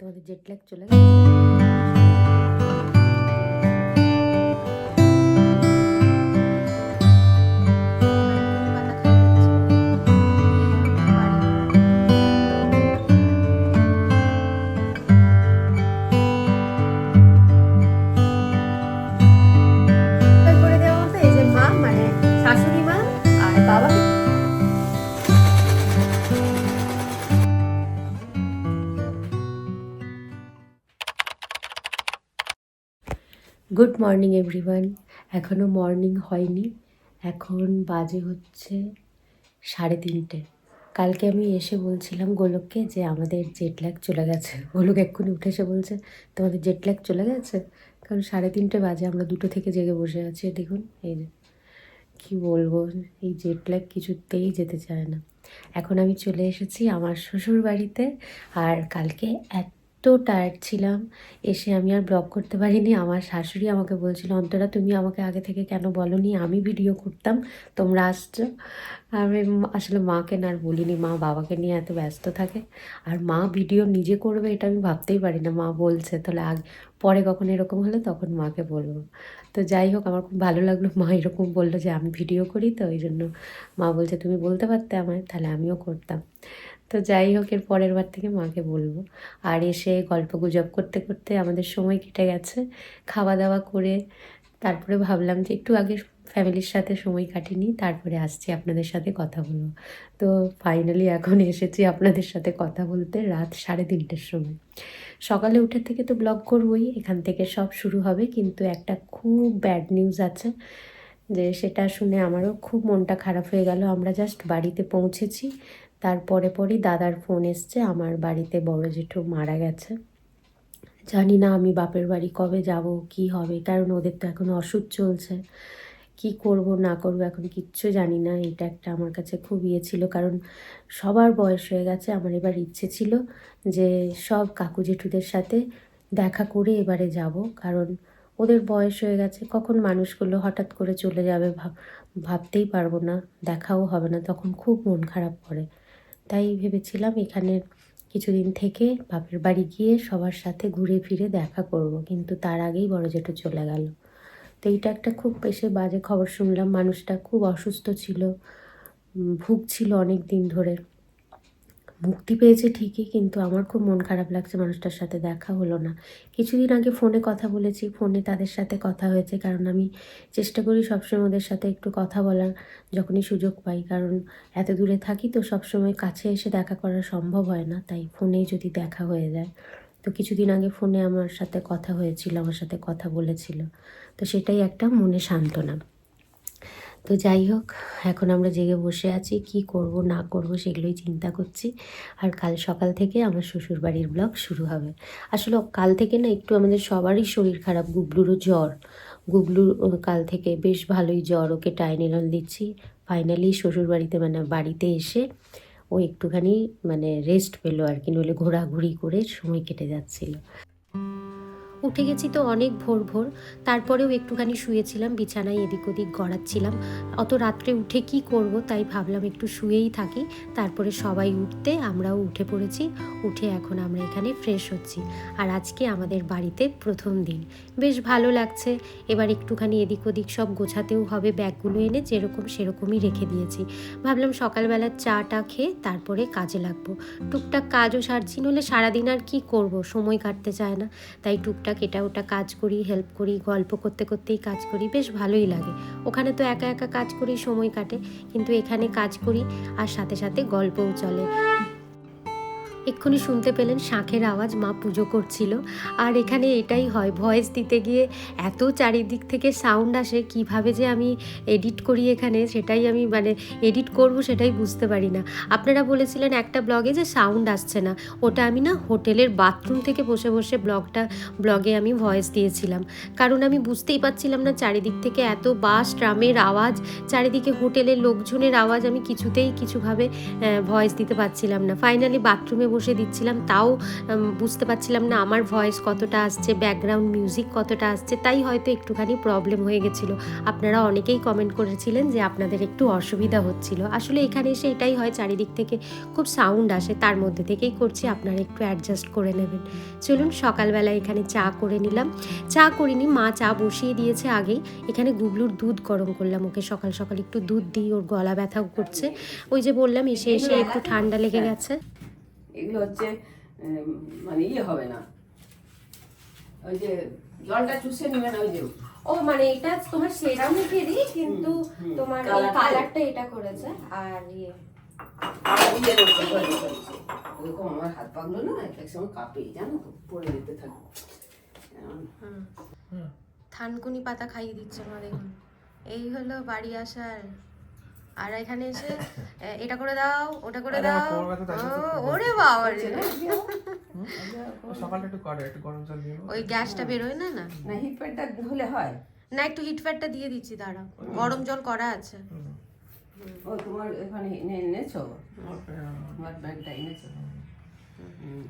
তোমাদের jet lag চলে গেছে। গুড মর্নিং এভরিওয়ান এখনও মর্নিং হয়নি। এখন বাজে হচ্ছে সাড়ে তিনটে। কালকে আমি এসে বলছিলাম গোলককে যে আমাদের জেট ল্যাগ চলে গেছে। গোলক এক্ষুনি উঠে এসে বলছে, তোমাদের জেট ল্যাগ চলে গেছে? কারণ সাড়ে তিনটে বাজে, আমরা দুটো থেকে জেগে বসে আছি। দেখুন, এই যে, কী বলব, এই জেট ল্যাগ কিছুতেই যেতে চায় না। এখন আমি চলে এসেছি আমার শ্বশুর বাড়িতে আর কালকে এত টায়ার্ড ছিলাম। এসে আমি আর ব্লগ করতে পারিনি। আমার শাশুড়ি আমাকে বলছিল, অন্তরা, তুমি আমাকে আগে থেকে কেন বলনি? আমি ভিডিও করতাম, তোমরা আসছো। আমি আসলে মাকে না আর বলিনি। মা বাবাকে নিয়ে এত ব্যস্ত থাকে। আর মা ভিডিও নিজে করবে, এটা আমি ভাবতেই পারি না মা বলছে, তাহলে আগে পরে কখন এরকম হলে, তখন মাকে বলব। তো যাই হোক, আমার খুব ভালো লাগল। মা এরকম বলল যে, আমি ভিডিও করি তো, ওই জন্য মা বলছে, তুমি বলতে পারতে আমায়, তাহলে আমিও করতাম। তো যাই হোক, এর পরের বার থেকে মাকে বলব। আর এসে গল্প গুজব করতে করতে আমাদের সময় কেটে গেছে। খাওয়া দাওয়া করে তারপরে ভাবলাম যে একটু আগে ফ্যামিলির সাথে সময় কাটিনি, তারপরে আসছি আপনাদের সাথে কথা বলব। তো ফাইনালি এখন এসেছি আপনাদের সাথে কথা বলতে রাত সাড়ে তিনটের সময়। সকালে উঠে থেকে তো ব্লগ করবই, এখান থেকে সব শুরু হবে, কিন্তু একটা খুব ব্যাড নিউজ আছে যে সেটা শুনে আমারও খুব মনটা খারাপ হয়ে গেল। আমরা জাস্ট বাড়িতে পৌঁছেছি তারপরে পরই দাদার ফোন এসছে, আমার বাড়িতে বড় জেঠু মারা গেছে। জানি না আমি বাপের বাড়ি কবে যাব, কি হবে, কারণ ওদের তো এখন ওষুধ চলছে। কি করব, না করব, এখন কিচ্ছু জানি না। এটা একটা আমার কাছে খুব ইয়ে ছিল, কারণ সবার বয়স হয়ে গেছে। আমার এবার ইচ্ছে ছিল যে সব কাকু জেঠুদের সাথে দেখা করে এবারে যাব, কারণ ওদের বয়স হয়ে গেছে। কখন মানুষগুলো হঠাৎ করে চলে যাবে ভাব, ভাবতেই পারব না, দেখাও হবে না। তখন খুব মন খারাপ করে। তাই ভেবেছিলাম এখানে কিছুদিন থেকে বাপের বাড়ি গিয়ে সবার সাথে ঘুরে ফিরে দেখা করব, কিন্তু তার আগেই বড় জেঠু চলে গেল। তো এইটা একটা খুব বেশি বাজে খবর শুনলাম। মানুষটা খুব অসুস্থ ছিল ভুগছিল অনেক দিন ধরে। মুক্তি পেয়েছে ঠিকই, কিন্তু আমার খুব মন খারাপ লাগছে মানুষটার সাথে দেখা হলো না। কিছুদিন আগে ফোনে কথা বলেছি, ফোনে তাদের সাথে কথা হয়েছে, কারণ আমি চেষ্টা করি সবসময় ওদের সাথে একটু কথা বলার, যখনই সুযোগ পাই। কারণ এত দূরে থাকি তো সবসময় কাছে এসে দেখা করা সম্ভব হয় না, তাই ফোনেই যদি দেখা হয়ে যায়। তো কিছুদিন আগে ফোনে আমার সাথে কথা হয়েছিল, আমার সাথে কথা বলেছিল। তো সেটাই একটা মনে সান্ত্বনা। তো যাই হোক, এখন আমরা জেগে বসে আছি, কি করব, না করব সেগুলোই চিন্তা করছি। আর কাল সকাল থেকে আমার শ্বশুর বাড়ির ব্লগ শুরু হবে। আসলে কাল থেকে না একটু আমাদের সবারই শরীর খারাপ, গুবলুরও জ্বর। গুবলুর কাল থেকে বেশ ভালোই জ্বর, ওকে টাইনিলন দিচ্ছি। ফাইনালি শ্বশুর বাড়িতে মানে বাড়িতে এসে ও একটুখানি মানে রেস্ট পেল আর কি, নইলে ঘোরাঘুরি করে সময় কেটে যাচ্ছিল। উঠে গেছি তো অনেক ভোর ভোর, তারপরেও একটুখানি শুয়েছিলাম, বিছানায় এদিক ওদিক গড়াচ্ছিলাম। অত রাত্রে উঠে কি করব তাই ভাবলাম একটু শুয়েই থাকি, তারপরে সবাই উঠতে, আমরাও উঠে পড়েছি, উঠে এখন আমরা এখানে ফ্রেশ হচ্ছি। আর আজকে আমাদের বাড়িতে প্রথম দিন। বেশ ভালো লাগছে, এবার একটুখানি এদিক ওদিক সব গোছাতেও হবে, ব্যাগগুলো এনে যেরকম সেরকমই রেখে দিয়েছি। ভাবলাম সকালবেলা চাটা খেয়ে তারপরে কাজে লাগবো। টুকটাক কাজও সারছি নলে সারাদিন আর কি করব, সময় কাটতে চায় না, তাই টুকটাক এটা ওটা কাজ করি হেল্প করি, গল্প করতে করতেই কাজ করি, বেশ ভালোই লাগে। ওখানে তো একা একা কাজ করি, সময় কাটে, কিন্তু এখানে কাজ করি আর সাথে সাথে গল্পও চলে। এক্ষুনি শুনতে পেলেন শাঁখের আওয়াজ মা পুজো করছিল। আর এখানে এটাই হয় ভয়েস দিতে গিয়ে এত চারিদিক থেকে সাউন্ড আসে, কীভাবে যে আমি এডিট করি এখানে সেটাই আমি মানে এডিট করব সেটাই বুঝতে পারি না। আপনারা বলেছিলেন একটা ব্লগে যে সাউন্ড আসছে না, ওটা আমি না হোটেলের বাথরুম থেকে বসে বসে ব্লগটা ব্লগে আমি ভয়েস দিয়েছিলাম। কারণ আমি বুঝতেই পারছিলাম না চারিদিক থেকে এত বাস, ট্রামের আওয়াজ, চারিদিকে হোটেলের লোকজনের আওয়াজ আমি কিছুতেই কিছুভাবে ভয়েস দিতে পারছিলাম না। ফাইনালি বাথরুমে বসে দিচ্ছিলাম, তাও বুঝতে পারছিলাম না আমার ভয়েস কতটা আসছে ব্যাকগ্রাউন্ড মিউজিক কতটা আসছে, তাই হয়তো একটুখানি প্রবলেম হয়ে গেছিল। আপনারা অনেকেই কমেন্ট করেছিলেন যে আপনাদের একটু অসুবিধা হচ্ছিল। আসলে এখানে এসে এটাই হয়, চারিদিক থেকে খুব সাউন্ড আসে, তার মধ্যে থেকেই করছি, আপনারা একটু অ্যাডজাস্ট করে নেবেন। চলুন সকালবেলা এখানে চা করে নিলাম। চা করিনি, মা চা বসিয়ে দিয়েছে আগেই। এখানে গুবলুর দুধ গরম করলাম, ওকে সকাল সকাল একটু দুধ দিই, ওর গলা ব্যথাও করছে। ওই যে বললাম, এসে এসে একটু ঠান্ডা লেগে গেছে। এগুলো হচ্ছে মানে ইয়ে হবে না। ওই যে জলটা চুষে নেবে না ওই যে ও মানে এটা তোমার সেরামিকেরই কিন্তু হুম, তোমার এই কালারটা- এটা করেছে আর ইয়ে। ওরকম আমার হাত পাগলো না এক সময় কাঁপে জানো তো পড়ে যেতে থাকে। থানকুনি পাতা খাইয়ে দিচ্ছে দেখুন এই হলো বাড়ি আসার আর এখানে এসে এটা করে দাও ওটা করে দাও। ও, ওরে বাবা রে সকালটা একটু করে একটু গরম জল দিয়ে ওই গ্যাসটা বেরোয় না না? না হিট প্যাডটা হলে হয়। না একটু হিট প্যাডটা দিয়ে দিচ্ছি দাঁড়া গরম জল করা আছে। ও তোমার এখানে এনেছো? তোমার ব্যাগটা এনেছো?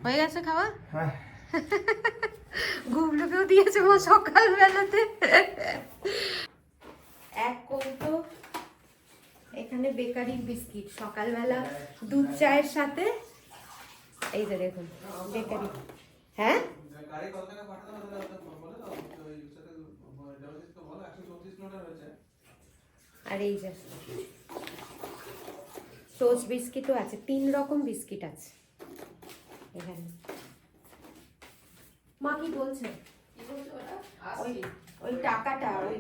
হয়ে গেছে খাওয়া? হ্যাঁ। গুবলুকেও দিয়েছে মা সকালবেলাতে। এক কৌটো এখানে বেকারি বিস্কিট। সকালবেলা দুধ চায়ের সাথে, এই যে দেখুন, বেকারি। হ্যাঁ? আর এই যে টোস্ট বিস্কিটও আছে, তিন রকম বিস্কিট আছে। এখানে। মা কি বলছে? ওই ওই টাকাটা ওই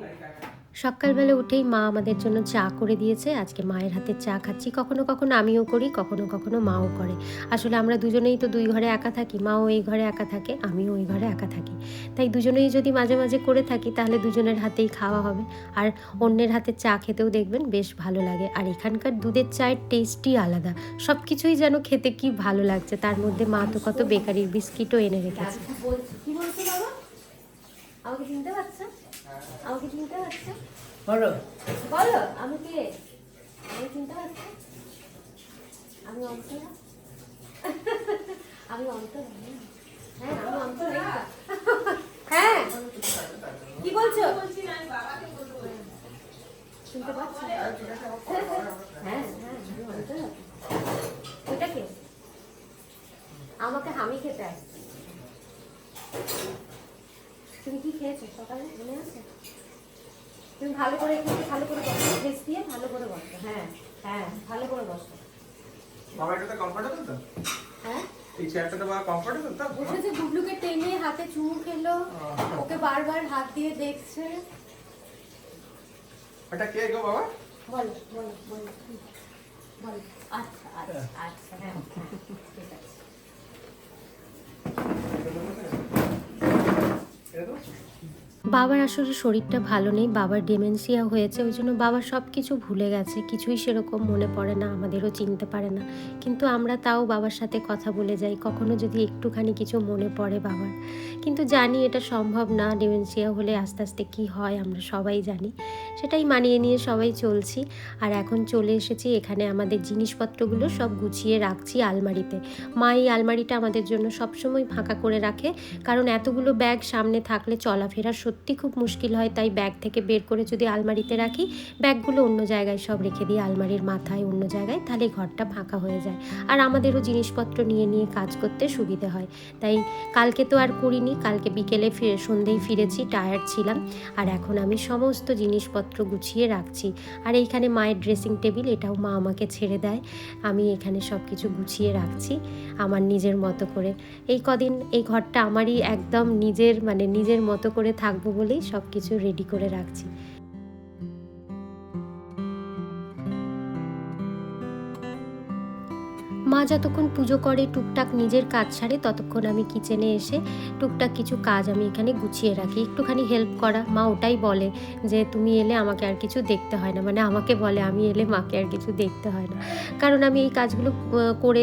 সকালবেলা উঠেই মা আমাদের জন্য চা করে দিয়েছে। আজকে মায়ের হাতে চা খাচ্ছি। কখনো কখনো আমিও করি কখনো কখনো মাও করে। আসলে আমরা দুজনেই তো দুই ঘরে একা থাকি মাও এই ঘরে একা থাকে আমিও ওই ঘরে একা থাকি। তাই দুজনেই যদি মাঝে মাঝে করে থাকি তাহলে দুজনের হাতেই খাওয়া হবে। আর অন্যের হাতে চা খেতেও দেখবেন বেশ ভালো লাগে। আর এখানকার দুধের চায়ের টেস্টই আলাদা। সব কিছুই যেন খেতে কি ভালো লাগছে তার মধ্যে মা তো কত বেকারির বিস্কিটও এনে রেখেছে। কি বলছো বাবা? আমাকে চিনতে পারছ? আমাকে চিনতে পারছ? বলো। বলো আমি কে? আমি চিনতে পারছ? আমি অন্তরা। আমি অন্তরা হ্যাঁ? আমি অন্তরা হ্যাঁ কি বলছো শুনতে পাচ্ছি হ্যাঁ হ্যাঁ আমি অন্তরা ওইটা কে আমাকে হামি খেতে আসছে তুমি কি খেয়েছো সকালে মনে আছে তুমি ভালো করে একটু ভালো করে বসো। ড্রেস দিয়ে ভালো করে বসো। হ্যাঁ হ্যাঁ ভালো করে বসো। বাবা এটাতে কমফোর্টেবল তো? হ্যাঁ? এই চেয়ারটাতে বাবা কমফোর্টেবল তো? বসেছে গুবলুকে টেনে হাতে চুমু খেলো। ওকে বারবার হাত দিয়ে দেখছে। এটা কে গো বাবা? বলো বলো বলো। বলো। আচ্ছা আচ্ছা আচ্ছা হ্যাঁ হ্যাঁ, ঠিক আছে। এটা তো? বাবার আসলে শরীরটা ভালো নেই, বাবার ডেমেনসিয়া হয়েছে, ওই জন্য বাবা সব কিছু ভুলে গেছে, কিছুই সেরকম মনে পড়ে না, আমাদেরও চিনতে পারে না। কিন্তু আমরা তাও বাবার সাথে কথা বলে যাই, কখনো যদি একটুখানি কিছু মনে পড়ে বাবার। কিন্তু জানি এটা সম্ভব না ডেমেনসিয়া হলে আস্তে আস্তে কি হয়, আমরা সবাই জানি। সেটাই মানিয়ে নিয়ে সবাই চলছি, আর এখন চলে এসেছি এখানে আমাদের জিনিসপত্রগুলো সব গুছিয়ে রাখছি আলমারিতে। মা এই আলমারিটা আমাদের জন্য সবসময় ফাঁকা করে রাখে, কারণ এতগুলো ব্যাগ সামনে থাকলে চলাফেরা সত্যি খুব মুশকিল হয়, তাই ব্যাগ থেকে বের করে যদি আলমারিতে রাখি ব্যাগগুলো অন্য জায়গায় সব রেখে দিই আলমারির মাথায় অন্য জায়গায়, তাহলে ঘরটা ফাঁকা হয়ে যায়। আর আমাদেরও জিনিসপত্র নিয়ে নিয়ে কাজ করতে সুবিধে হয়। তাই কালকে তো আর করিনি, কালকে বিকেলে ফিরে সন্ধেই ফিরেছি টায়ার্ড ছিলাম। আর এখন আমি সমস্ত জিনিসপত্র গুছিয়ে রাখছি। আর এইখানে মায়ের ড্রেসিং টেবিল এটাও মা আমাকে ছেড়ে দেয়। আমি এখানে সব কিছু গুছিয়ে রাখছি, আমার নিজের মতো করে। এই কদিন এই ঘরটা আমারই একদম নিজের মানে নিজের মতো করে থাকব। বলেই সব কিছু রেডি করে রাখছি। মা যতক্ষণ পুজো করে, টুকটাক নিজের কাজ সারে, ততক্ষণ আমি কিচেনে এসে টুকটাক কিছু কাজ আমি এখানে গুছিয়ে রাখি। একটুখানি হেল্প করা, মা ওটাই বলে যে, তুমি এলে আমাকে আর কিছু দেখতে হয় না। মানে আমাকে বলে, আমি এলে মাকে আর কিছু দেখতে হয় না। কারণ আমি এই কাজগুলো করে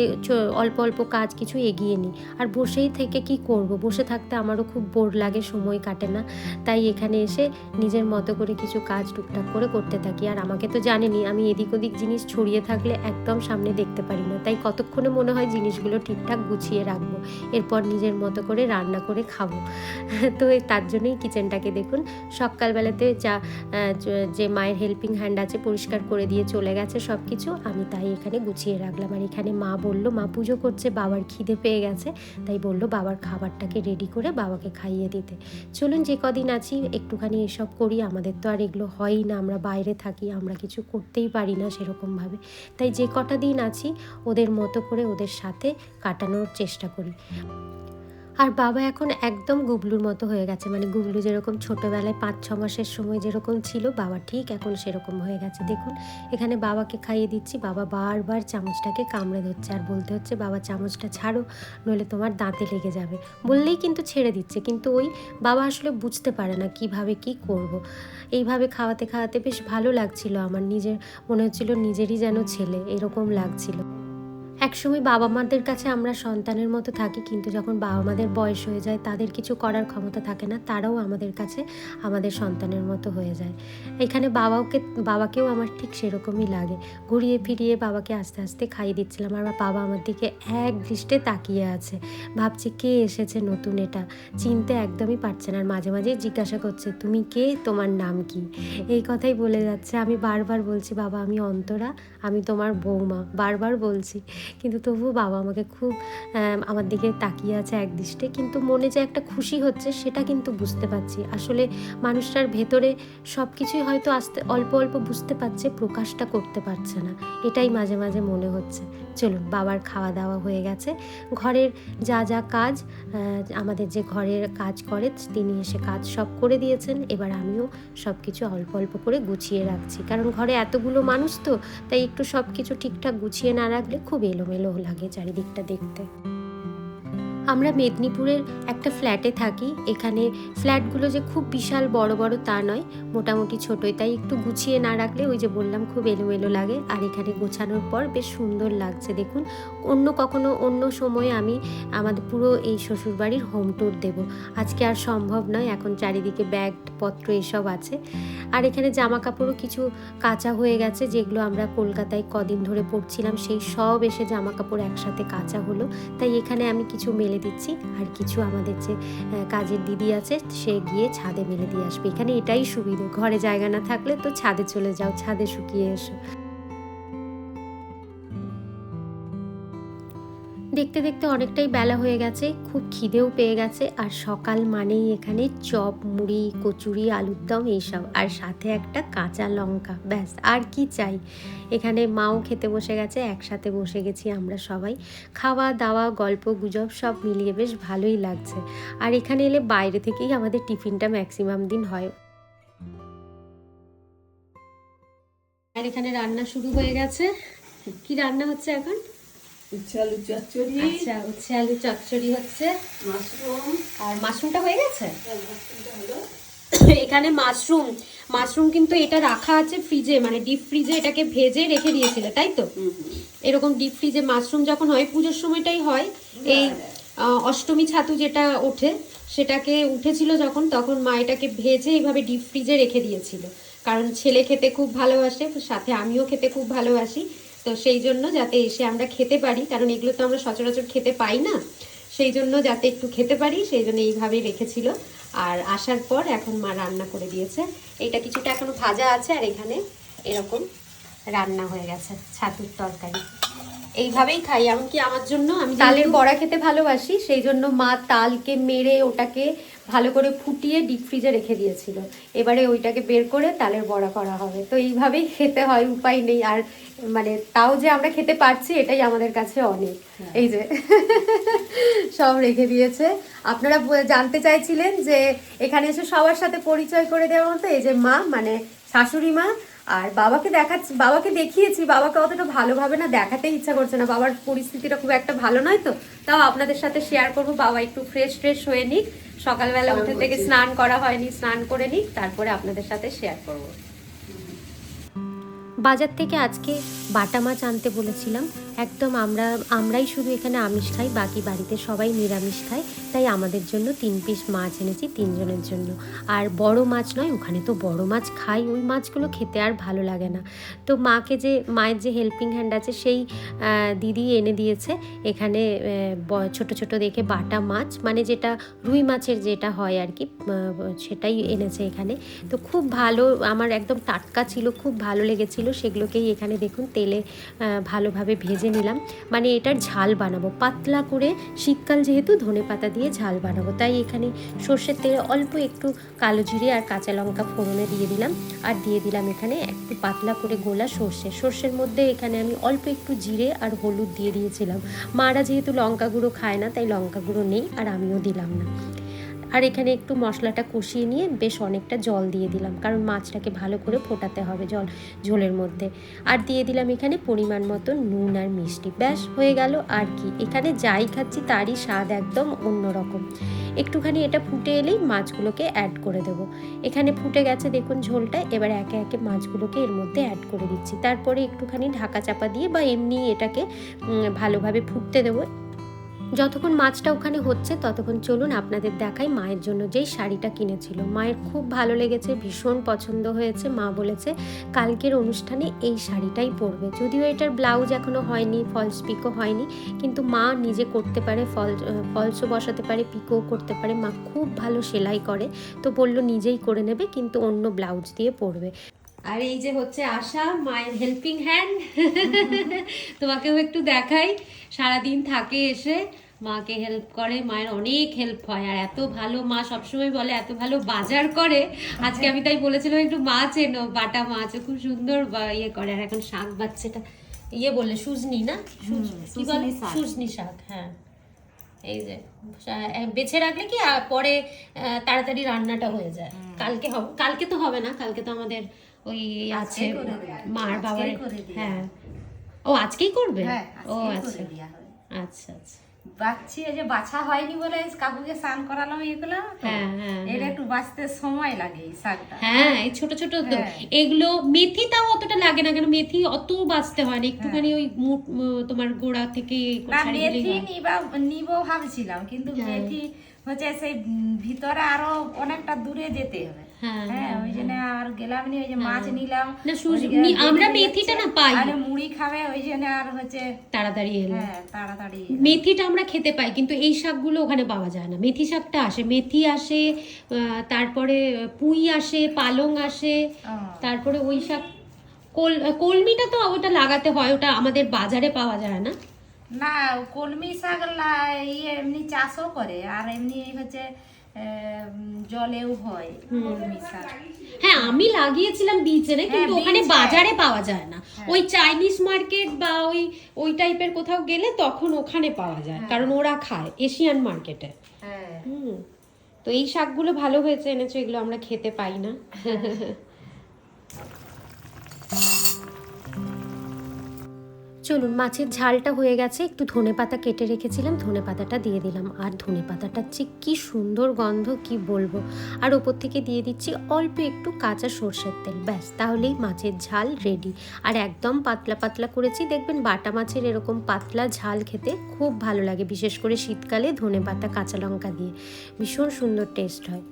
অল্প অল্প কাজ কিছু এগিয়ে নিই। আর বসেই থেকে কি করব? বসে থাকতে আমারও খুব বোর লাগে, সময় কাটে না। তাই এখানে এসে নিজের মতো করে কিছু কাজ টুকটাক করে করতে থাকি। আর আমাকে তো জানেনি আমি এদিক ওদিক জিনিস ছড়িয়ে থাকলে একদম সামনে দেখতে পারি না। তাই কত ততক্ষণে মনে হয় জিনিসগুলো ঠিকঠাক গুছিয়ে রাখব। এরপর নিজের মতো করে রান্না করে খাব। তো তার জন্যই কিচেনটাকে দেখুন, সকালবেলাতে যা যে মায়ের হেল্পিং হ্যান্ড আছে পরিষ্কার করে দিয়ে চলে গেছে সব কিছু আমি তাই এখানে গুছিয়ে রাখলাম। আর এখানে মা বলল, মা পুজো করছে, বাবার খিদে পেয়ে গেছে। তাই বলল, বাবার খাবারটাকে রেডি করে বাবাকে খাইয়ে দিতে। চলুন যে কদিন আছি, একটুখানি এসব করি, আমাদের তো আর এগুলো হয়ই না, আমরা বাইরে থাকি, আমরা কিছু করতেই পারি না সেরকমভাবে। তাই যে কটা দিন আছি, ওদের মতো করে ওদের সাথে কাটানোর চেষ্টা করি। আর বাবা এখন একদম গুবলুর মতো হয়ে গেছে। মানে গুবলু যেরকম ছোটোবেলায় পাঁচ, ছ মাসের সময় যেরকম ছিল, বাবা ঠিক এখন সেরকম হয়ে গেছে। দেখুন, এখানে বাবাকে খাইয়ে দিচ্ছি। বাবা বারবার চামচটাকে কামড়ে ধরছে। আর বলতে হচ্ছে, বাবা, চামচটা ছাড়ো, নইলে তোমার দাঁতে লেগে যাবে। বললেই কিন্তু ছেড়ে দিচ্ছে। কিন্তু ওই বাবা আসলে বুঝতে পারে না কীভাবে কি করব। এইভাবে খাওয়াতে খাওয়াতে বেশ ভালো লাগছিল আমার। নিজের, মনে হচ্ছিল নিজেরই যেন ছেলে, এরকম লাগছিল। একসময় বাবা মাদের কাছে আমরা সন্তানের মতো থাকি, কিন্তু যখন বাবা মাদের বয়স হয়ে যায়, তাদের কিছু করার ক্ষমতা থাকে না, তারাও আমাদের কাছে আমাদের সন্তানের মতো হয়ে যায়। এখানে বাবাকে বাবাকেও আমার ঠিক সেরকমই লাগে। ঘুরিয়ে ফিরিয়ে বাবাকে আস্তে আস্তে খাইয়ে দিচ্ছিলাম, আর বাবা আমার দিকে এক দৃষ্টে তাকিয়ে আছে। ভাবছি কে এসেছে নতুন এটা? চিনতে একদমই পারছে না, আর মাঝে মাঝে জিজ্ঞাসা করছে, তুমি কে? তোমার নাম কি? এই কথাই বলে যাচ্ছে। আমি বারবার বলছি, বাবা, আমি অন্তরা, আমি তোমার বৌমা। বারবার বলছি। কিন্তু তবুও বাবা আমাকে খুব আমার দিকে তাকিয়ে আছে এক দৃষ্টে। কিন্তু মনে যে একটা খুশি হচ্ছে সেটা কিন্তু বুঝতে পারছি। আসলে মানুষটার ভেতরে সব কিছুই হয়তো আস্তে, অল্প অল্প বুঝতে পারছে, প্রকাশটা করতে পারছে না। এটাই মাঝে মাঝে মনে হচ্ছে। চলুন, বাবার খাওয়া দাওয়া হয়ে গেছে। ঘরের যা যা কাজ আমাদের যে ঘরের কাজ করে, তিনি এসে কাজ সব করে দিয়েছেন। এবার আমিও সব কিছু অল্প অল্প করে গুছিয়ে রাখছি। কারণ ঘরে এতগুলো মানুষ তো, তাই একটু সব কিছু ঠিকঠাক গুছিয়ে না রাখলে খুব এলোমেলো লাগে চারিদিকটা দেখতে। আমরা মেদিনীপুরের একটা ফ্ল্যাটে থাকি। এখানে ফ্ল্যাটগুলো যে খুব বিশাল, বড় বড় তা নয়। মোটামুটি ছোটোই, তাই একটু গুছিয়ে না রাখলে ওই যে বললাম খুব এলোমেলো লাগে। আর এখানে গোছানোর পর বেশ সুন্দর লাগছে, দেখুন। অন্য কখনো অন্য সময় আমি আমাদের পুরো এই শ্বশুরবাড়ির হোম ট্যুর দেব। আজকে আর সম্ভব নয়, এখন চারিদিকে ব্যাগ পত্র এসব আছে। আর এখানে জামা কাপড়ও কিছু কাঁচা হয়ে গেছে, যেগুলো আমরা কলকাতায় কদিন ধরে পরছিলাম, সেই সব এসে জামা কাপড় একসাথে কাঁচা হলো। তাই এখানে আমি কিছু মেলে দিচ্ছি। আর কিছু আমাদের যে কাজের দিদি আছে, সে গিয়ে ছাদে মেলে দিয়ে আসবে। এখানে এটাই সুবিধে। ঘরে জায়গা না থাকলে তো ছাদে চলে যাও, ছাদে শুকিয়ে এসো। দেখতে দেখতে অনেকটাই বেলা হয়ে গেছে, খুব খিদেও পেয়ে গেছে, আর সকাল মানেই এখানে চপ, মুড়ি, কচুরি, আলুর দম এইসব, আর সাথে একটা কাঁচা লঙ্কা, ব্যাস, আর কি চাই। এখানে মাও খেতে বসে গেছে, একসাথে বসে গেছি আমরা সবাই। খাওয়া, দাওয়া, গল্প, গুজব সব মিলিয়ে বেশ ভালোই লাগছে। আর এখানে এলে বাইরে থেকেই আমাদের টিফিনটা ম্যাক্সিমাম দিন হয়। আর এখানে রান্না শুরু হয়ে গেছে। কি রান্না হচ্ছে এখন? উচ্ছে আলু চচ্চড়ি। আচ্ছা উচ্ছে আলু চচ্চড়ি হচ্ছে। মাশরুম। আর মাশরুমটা হয়ে গেছে? এখানে মাশরুম। মাশরুম কিন্তু এটা রাখা আছে ফ্রিজে মানে ডিপ ফ্রিজে এটাকে ভেজে রেখে দিয়েছিলে তাই তো? এরকম ডিপ ফ্রিজে মাশরুম যখন হয় পুজোর সময়টাই হয় এই অষ্টমী ছাতু যেটা ওঠে সেটাকে উঠেছিল যখন তখন মা এটাকে ভেজে এইভাবে ডিপ ফ্রিজে রেখে দিয়েছিল। কারণ ছেলে খেতে খুব ভালোবাসে সাথে আমিও খেতে খুব ভালোবাসি। তো সেই জন্য যাতে এসে আমরা খেতে পারি কারণ এগুলো তো আমরা সচরাচর খেতে পাই না সেই জন্য যাতে একটু খেতে পারি সেই জন্য এইভাবেই রেখেছিল। আর আসার পর এখন মা রান্না করে দিয়েছে। এটা কিছুটা এখনও ভাজা আছে আর এখানে এরকম রান্না হয়ে গেছে ছাতুর তরকারি। এইভাবেই খাই এমনকি আমার জন্য আমি তালের বড়া খেতে ভালোবাসি সেই জন্য মা তালকে মেরে ওটাকে ভালো করে ফুটিয়ে ডিপ ফ্রিজে রেখে দিয়েছিল। এবারে ওইটাকে বের করে তালের বড়া করা হবে। তো এইভাবেই খেতে হয় উপায় নেই। আর মানে তাও যে আমরা খেতে পারছি এটাই আমাদের কাছে অনেক। এই যে সব রেখে দিয়েছে। আপনারা জানতে চাইছিলেন যে এখানে এসে সবার সাথে পরিচয় করে দেওয়ার মতো এই যে মা মানে শাশুড়ি মা আর বাবাকে দেখাচ্ছি বাবাকে দেখিয়েছি বাবাকে অতটা ভালোভাবে না দেখাতে ইচ্ছা করছে না। বাবার পরিস্থিতিটা খুব একটা ভালো নয় তো তাও আপনাদের সাথে শেয়ার করব। বাবা একটু ফ্রেশ ফ্রেশ হয়ে নিক। সকালবেলা উঠে থেকে স্নান করা হয়নি স্নান করে নিক তারপরে আপনাদের সাথে শেয়ার করব। বাজার থেকে আজকে বাটা মাছ আনতে বলেছিলাম। একদম আমরা, আমরাই শুধু এখানে আমিষ খাই, বাকি বাড়িতে সবাই নিরামিষ খায়। তাই আমাদের জন্য তিন পিস মাছ এনেছি তিনজনের জন্য। আর বড় মাছ নয়, ওখানে তো বড় মাছ খাই, ওই মাছগুলো খেতে আর ভালো লাগে না। তো মাকে যে, মায়ের যে হেল্পিং হ্যান্ড আছে, সেই দিদি এনে দিয়েছে। এখানে ছোট ছোট দেখে বাটা মাছ মানে যেটা রুই মাছের যেটা হয় আর কি সেটাই এনেছে এখানে। তো খুব ভালো, আমার একদম টাটকা ছিল, খুব ভালো লেগেছিল। সেগুলোকেই এখানে দেখুন, তেলে ভালোভাবে ভেজে নিলাম। মানে এটার ঝাল বানাবো। পাতলা করে শীতকাল যেহেতু, ধনে পাতা দিয়ে ঝাল বানাবো। তাই এখানে সর্ষের তেলে অল্প একটু কালো জিরে আর কাঁচা লঙ্কা ফোড়নে দিয়ে দিলাম। আর দিয়ে দিলাম এখানে একটু পাতলা করে গোলা সর্ষে। সর্ষের মধ্যে এখানে আমি অল্প একটু জিরে আর হলুদ দিয়ে দিয়েছিলাম। মারা যেহেতু লঙ্কা গুঁড়ো খায় না, তাই লঙ্কা গুঁড়ো নেই আর আমিও দিলাম না। আর এখানে একটু মশলাটা কষিয়ে নিয়ে বেশ অনেকটা জল দিয়ে দিলাম, কারণ মাছটাকে ভালো করে ফোটাতে হবে জল, ঝোলের মধ্যে। আর দিয়ে দিলাম এখানে পরিমাণ মতো নুন আর মিষ্টি। ব্যাস, হয়ে গেল আর কি। এখানে যাই খাচ্ছি তারই স্বাদ একদম অন্যরকম। একটুখানি এটা ফুটে এলেই মাছগুলোকে অ্যাড করে দেবো। এখানে ফুটে গেছে দেখুন ঝোলটা, এবার একে একে মাছগুলোকে এর মধ্যে অ্যাড করে দিচ্ছি। তারপরে একটুখানি ঢাকা চাপা দিয়ে বা এমনি এটাকে ভালোভাবে ফুটতে দেবো। যতক্ষণ মাছটা ওখানে হচ্ছে, ততক্ষণ চলুন আপনাদের দেখাই মায়ের জন্য যেই শাড়িটা কিনেছিল। মায়ের খুব ভালো লেগেছে, ভীষণ পছন্দ হয়েছে, মা বলেছে কালকের অনুষ্ঠানে এই শাড়িটাই পরবে। যদিও এটার ব্লাউজ এখনও হয়নি ফলস পিকও হয়নি, কিন্তু মা নিজে করতে পারে ফল ফলসও বসাতে পারে পিকও করতে পারে। মা খুব ভালো সেলাই করে, তো বলল নিজেই করে নেবে, কিন্তু অন্য ব্লাউজ দিয়ে পরবে। আর এই যে হচ্ছে আশা মায়ের হেল্পিং হ্যান্ড তোমাকেও একটু দেখাই। সারাদিন থাকে এসে মাকে হেল্প করে মায়ের অনেক হেল্প হয়। আর এত ভালো মা সবসময় বলে এত ভালো বাজার করে। আজকে আমি তাই বলেছিলাম একটু মাছ এনো বাটা মাছ খুব সুন্দর ইয়ে করে। আর এখন শাক বাচ্চাটা ইয়ে বললে সুজনি না? কি বলে? সুজনি শাক। হ্যাঁ। এই যে বেছে রাখলে কি পরে তাড়াতাড়ি রান্নাটা হয়ে যায়। কালকে হবে কালকে তো হবে না কালকে তো আমাদের ওই আছে মার বাবার হ্যাঁ। ও আজকেই করবে? হ্যাঁ ও আচ্ছা। আচ্ছা আচ্ছা। বাচ্চি যে বাছা হয়নি বলে কাকুকে স্নান করালাম এগুলো? হ্যাঁ হ্যাঁ এটা একটু বাঁচতে সময় লাগে এই শাকটা। হ্যাঁ এই ছোট ছোট তো। এগুলো মেথি তাও অতটা লাগে না কেন মেথি অত বাঁচতে হয় না। একটুখানি ওই তোমার গোড়া থেকে না মেথি নিবা নিব ভাবছিলাম কিন্তু। মেথি হচ্ছে সেই ভিতরে আরও অনেকটা দূরে যেতে হবে। হ্যাঁ হ্যাঁ ওই জন্য আর গেলাম নি ওই যে মাছ নিলাম। আমরা মেথিটা না পাই। আরে মুড়ি খাবে ওই জন্য আর হচ্ছে তাড়াতাড়ি এলো। হ্যাঁ তাড়াতাড়ি মেথিটা আমরা খেতে পাই কিন্তু এই শাকগুলো ওখানে পাওয়া যায় না। মেথি শাকটা আসে মেথি আসে তারপরে পুঁই আসে পালং আসে তারপরে ওই শাক কল কলমিটা তো ওটা লাগাতে হয় ওটা আমাদের বাজারে পাওয়া যায় না। না কলমি শাক ইয়ে এমনি চাষও করে আর এমনি হচ্ছে জলেও হয় হ্যাঁ আমি লাগিয়েছিলাম বিচেনে কিন্তু হ্যাঁ, ওখানে বাজারে পাওয়া যায় না। ওই চাইনিজ মার্কেট বা ওই ওই টাইপের কোথাও গেলে তখন ওখানে পাওয়া যায় কারণ ওরা খায় এশিয়ান মার্কেটে হ্যাঁ। হুম। তো এই শাকগুলো ভালো হয়েছে এনেছো এগুলো আমরা খেতে পাই না। চলুন, মাছের ঝালটা হয়ে গেছে। একটু ধনে পাতা কেটে রেখেছিলাম, ধনে পাতাটা দিয়ে দিলাম। আর ধনে পাতাটার যে কি সুন্দর গন্ধ, কি বলব। আর ওপর থেকে দিয়ে দিচ্ছি অল্প একটু কাঁচা সর্ষের তেল। ব্যাস, তাহলেই মাছের ঝাল রেডি আর একদম পাতলা পাতলা করেছি। দেখবেন বাটা মাছের এরকম পাতলা ঝাল খেতে খুব ভালো লাগে, বিশেষ করে শীতকালে ধনে পাতা, কাঁচা লঙ্কা দিয়ে। ভীষণ সুন্দর টেস্ট হয়।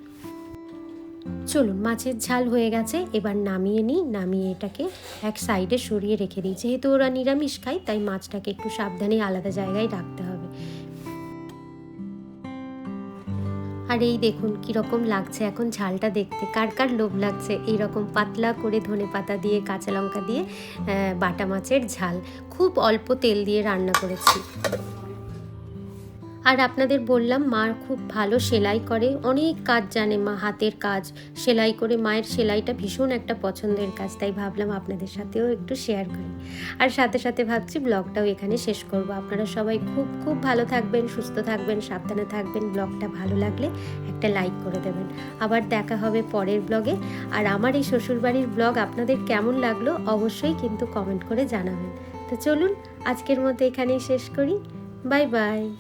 চলুন, মাছের ঝাল হয়ে গেছে। এবার নামিয়ে নিই, নামিয়ে এটাকে এক সাইডে সরিয়ে রেখে দিই। যেহেতু ওরা নিরামিষ খায়, তাই মাছটাকে একটু সাবধানে আলাদা জায়গায় রাখতে হবে। আর এই দেখুন, কীরকম লাগছে এখন ঝালটা দেখতে। কার কার লোভ লাগছে এইরকম পাতলা করে ধনে পাতা দিয়ে, কাঁচা লঙ্কা দিয়ে বাটা মাছের ঝাল। খুব অল্প তেল দিয়ে রান্না করেছি। আর আপনাদের বললাম মা খুব ভালো সেলাই করে, অনেক কাজ জানে মা, হাতের কাজ। সেলাই করে মায়ের সেলাইটা ভীষণ একটা পছন্দের কাজ, তাই ভাবলাম আপনাদের সাথেও একটু শেয়ার করি। আর সাথে সাথে ভাবছি ব্লগটাও এখানে শেষ করব। আপনারা সবাই খুব খুব ভালো থাকবেন, সুস্থ থাকবেন, সাবধানে থাকবেন, ব্লগটা ভালো লাগলে একটা লাইক করে দেবেন। আবার দেখা হবে পরের ব্লগে। আর আমার এই শ্বশুরবাড়ির ব্লগ আপনাদের কেমন লাগল অবশ্যই কিন্তু কমেন্ট করে জানাবেন। তো চলুন, আজকের মতো এখানেই শেষ করি। Bye bye.